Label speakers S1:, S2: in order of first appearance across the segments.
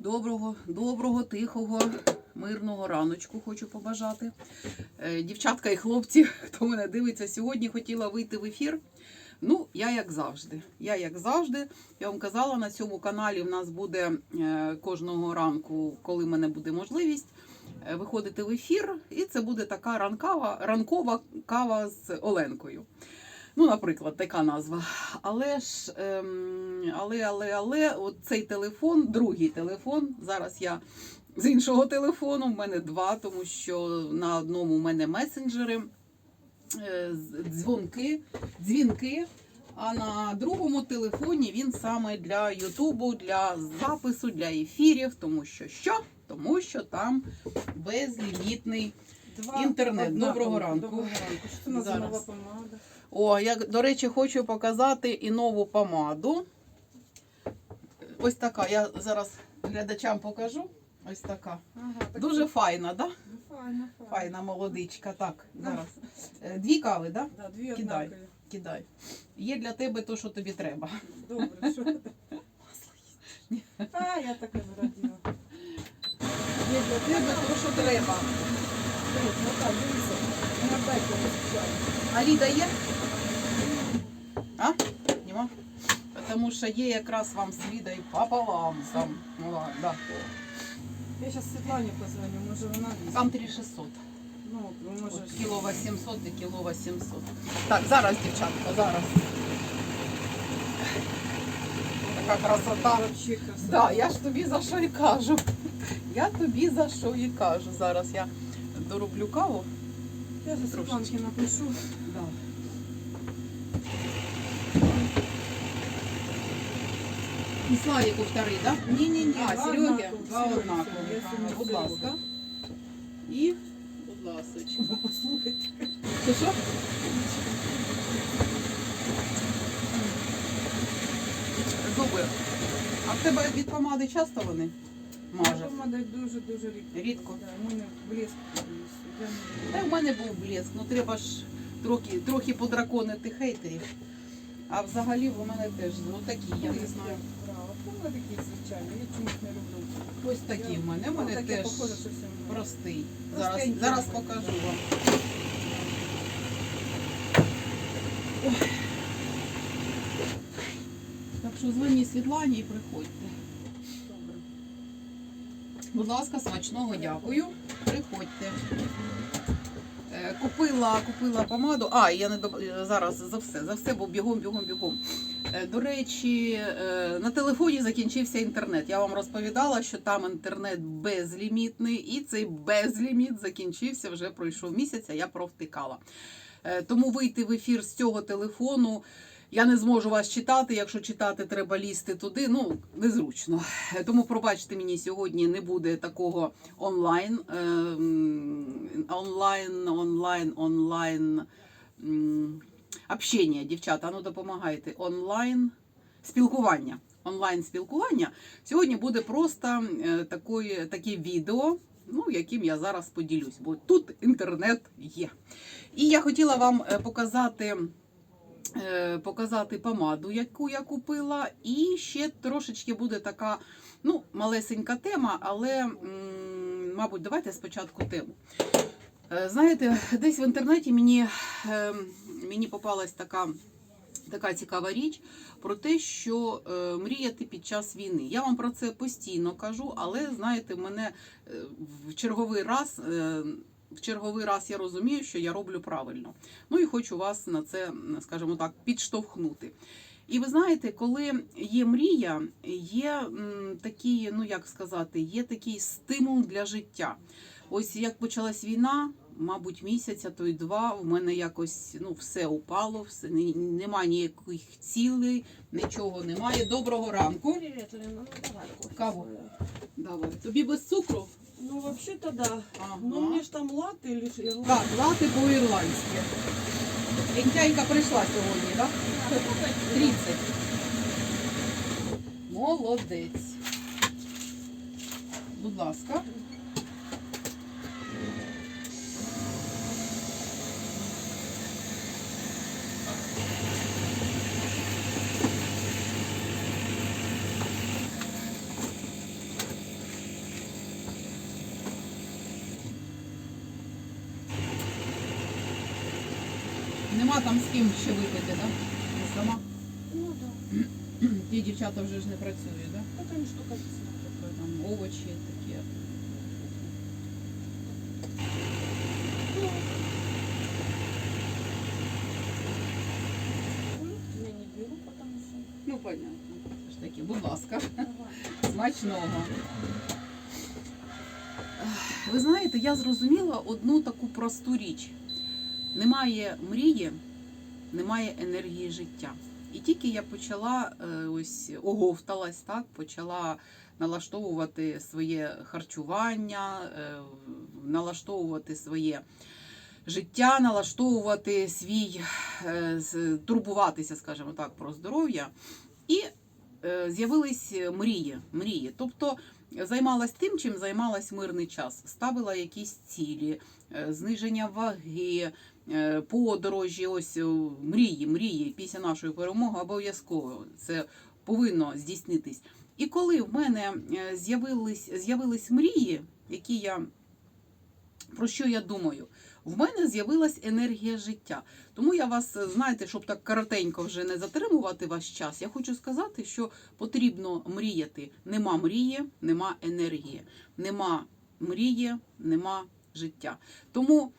S1: Доброго, доброго, тихого, мирного раночку хочу побажати. Е, Дівчатка і хлопці, хто мене дивиться сьогодні, хотіла вийти в ефір. Ну, я як завжди. Я як завжди. Я вам казала, на цьому каналі в нас буде е, кожного ранку, коли в мене буде можливість, е, виходити в ефір. І це буде така ранкова, ранкова кава з Оленкою. Ну, наприклад, така назва. Але ж, ем, але, але, але, от цей телефон, другий телефон. Зараз я з іншого телефону, в мене два, тому що на одному в мене месенджери, е, дзвонки, дзвінки. А на другому телефоні він саме для Ютубу, для запису, для ефірів, тому що що? Тому що там безлімітний.
S2: Два
S1: Інтернет.
S2: однакові.
S1: Доброго ранку.
S2: Доброго ранку. Що це у нас за
S1: Зараз.
S2: нова помада?
S1: О, я, до речі, хочу показати і нову помаду. Ось така. Я зараз глядачам покажу. Ось така.
S2: Ага, так
S1: Дуже файна, да?
S2: Ну, файна, файна.
S1: Файна молодичка. Так, зараз. Е, Дві кави, да?
S2: Да, дві
S1: Кидай.
S2: однакові.
S1: Кидай. Є для тебе то, що тобі треба.
S2: Добре, що? А, я так і зраділа.
S1: Є для тебе то, що треба.
S2: Дивись, ну так, дивися. Вона так розпочала.
S1: А Ліда є? А? Нема? Тому що є якраз вам з Лідою пополам там. Ну, ладно, да.
S2: Я зараз Світлані позвоню, може вона візьме.
S1: Там 3600.
S2: Ну, може...
S1: От Кіло 800 і кіло 800. Так, зараз, дівчатка, зараз. Така красота.
S2: Вообще красиво.
S1: Да, я ж тобі за що і кажу. Я тобі за що і кажу. Зараз я дороблю каву.
S2: Я зараз Світланки напишу.
S1: Да. І Славіку вторий, так? Да?
S2: Ні-ні-ні,
S1: А,
S2: два
S1: Сереги, два однакові. Будь ласка. І, будь ласочка.
S2: Ну, Послухайте.
S1: Що що? Зуби. А в тебе від помади часто вони? Маже.
S2: Помада дуже-дуже рідко.
S1: Рідко.
S2: Да, в мене блеск. Я
S1: Та в мене був блеск, ну треба ж трохи, трохи подраконити хейтерів. А взагалі в мене теж ну такі, я не знаю.
S2: Ну, вони такі звичайні, я чомусь не люблю.
S1: Ось такі в мене. В мене
S2: таке
S1: теж
S2: похоже, що всім.
S1: простий. Зараз, зараз покажу вам. Ой. Так що дзвоніть Світлані і приходьте. Будь ласка, смачного дякую. Приходьте. Е, Купила, купила помаду. А, я не доб... зараз за все, за все, бо бігом, бігом, бігом. Е, До речі, е, на телефоні закінчився інтернет. Я вам розповідала, що там інтернет безлімітний, і цей безліміт закінчився вже пройшов місяць, а я провтикала. Тому вийти в ефір з цього телефону. Я не зможу вас читати. Якщо читати, треба лізти туди. Ну незручно. Тому пробачте мені сьогодні не буде такого онлайн, е, онлайн, онлайн, онлайн общення. Дівчата, ну допомагайте. Онлайн спілкування. Онлайн спілкування. Сьогодні буде просто е, такої, таке відео, ну, яким я зараз поділюсь, бо тут інтернет є. І я хотіла вам е, показати. Е, Показати помаду, яку я купила, і ще трошечки буде така ну, малесенька тема, але, мабуть, давайте спочатку тему. Е, Знаєте, десь в інтернеті мені, е, мені попалась така, така цікава річ про те, що мріяти під час війни. Я вам про це постійно кажу, але знаєте, мене в черговий раз. В черговий раз я розумію, що я роблю правильно. Ну і хочу вас на це, скажімо так, підштовхнути. І ви знаєте, коли є мрія, є такий, ну як сказати, є такий стимул для життя. Ось як почалась війна, мабуть, місяця, то й два, в мене якось ну, все упало, все, ні- нема ніяких цілей, нічого немає. Доброго ранку.
S3: Ну, давай кофе.
S1: Давай. Тобі без цукру?
S3: Ну, вообще-то да.
S1: Ага.
S3: Ну, мне ж там латы или ж-
S1: Так, лати по-ірландськи. Лентяйка прийшла сьогодні, так? 30. Молодець. Будь ласка. Сама там з ким ще випити, так? Да? Сама?
S3: Ну да.
S1: Ті дівчата вже ж не працюють, так? Да?
S3: Это не штука.
S1: Тобто там овочі такі.
S3: Я не беру, потому что...
S1: Ну, понятно. Ж таки, будь ласка.
S3: Давай.
S1: Смачного. Ви знаєте, я зрозуміла одну таку просту річ: немає мрії, немає енергії життя. І тільки я почала е, ось оговталась, так, почала налаштовувати своє харчування, е, налаштовувати своє життя, налаштовувати свій, е, турбуватися, скажімо так, про здоров'я. І з'явились мрії. мрії. Тобто займалась тим, чим займалась мирний час. Ставила якісь цілі, е, зниження ваги, е, подорожі, ось е, мрії, мрії після нашої перемоги обов'язково це повинно здійснитись. І коли в мене з'явились, з'явились мрії, які я про що я думаю? В мене з'явилась енергія життя. Тому я вас, е, знаєте, щоб так коротенько вже не затримувати ваш час, я хочу сказати, що потрібно мріяти. Нема мрії, нема енергії. Нема мрії, нема життя. Тому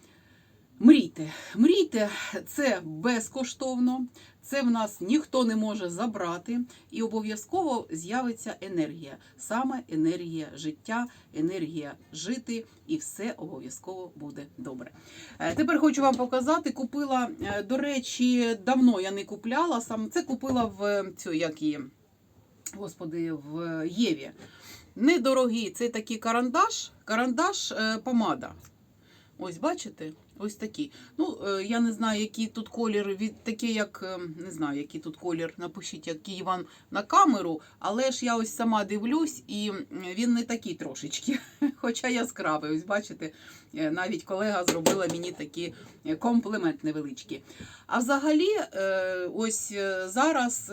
S1: мрійте. Мрійте, це безкоштовно, це в нас ніхто не може забрати, і обов'язково з'явиться енергія. Саме енергія життя, енергія жити, і все обов'язково буде добре. Е, Тепер хочу вам показати. Купила, е, до речі, давно я не купляла. Сам це купила в е, цю, як її, господи, в Єві. Недорогий, це такий карандаш, карандаш помада. Ось бачите? Ось такий. Ну, е, я не знаю, який тут колір, від такий, як е, не знаю, який тут колір. Напишіть, який вам на камеру, але ж я ось сама дивлюсь, і він не такий трошечки, хоча яскравий. Ось бачите, е, навіть колега зробила мені такий е, комплімент невеличкий. А взагалі, ось зараз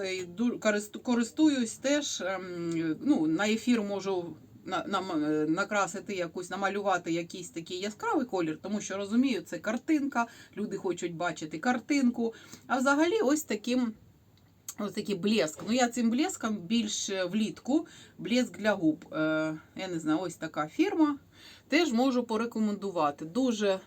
S1: користуюсь теж. ем, Ну, на ефір можу накрасити якусь, намалювати якийсь такий яскравий колір, тому що розумію, це картинка, люди хочуть бачити картинку. А взагалі, ось таким. Ось такий блеск. Ну, я цим блеском більш влітку, блеск для губ. Е, я не знаю, ось така фірма. Теж можу порекомендувати. Дуже,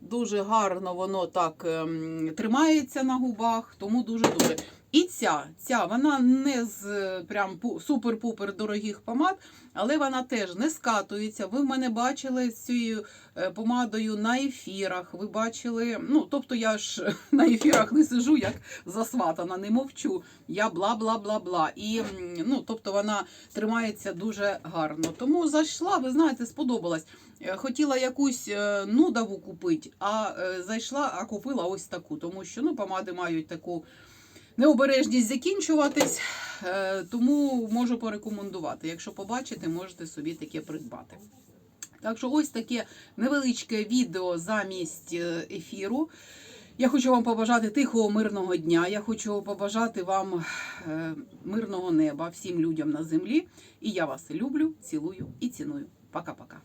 S1: дуже гарно воно так ем, тримається на губах, тому дуже-дуже. І ця, ця, вона не з прям супер-пупер дорогих помад, але вона теж не скатується. Ви в мене бачили з цією е, помадою на ефірах. Ви бачили, ну тобто я ж на ефірах не сижу, як засватана, не мовчу. Я бла бла бла бла. І ну, тобто вона тримається дуже гарно. Тому зайшла, ви знаєте, сподобалась. Е, Хотіла якусь е, нудаву купити, а зайшла, а купила ось таку, тому що ну, помади мають таку необережність закінчуватись, е, тому можу порекомендувати. Якщо побачите, можете собі таке придбати. Так що ось таке невеличке відео замість е, ефіру. Я хочу вам побажати тихого, мирного дня. Я хочу побажати вам е, мирного неба всім людям на землі. І я вас люблю, цілую і ціную. Пока-пока.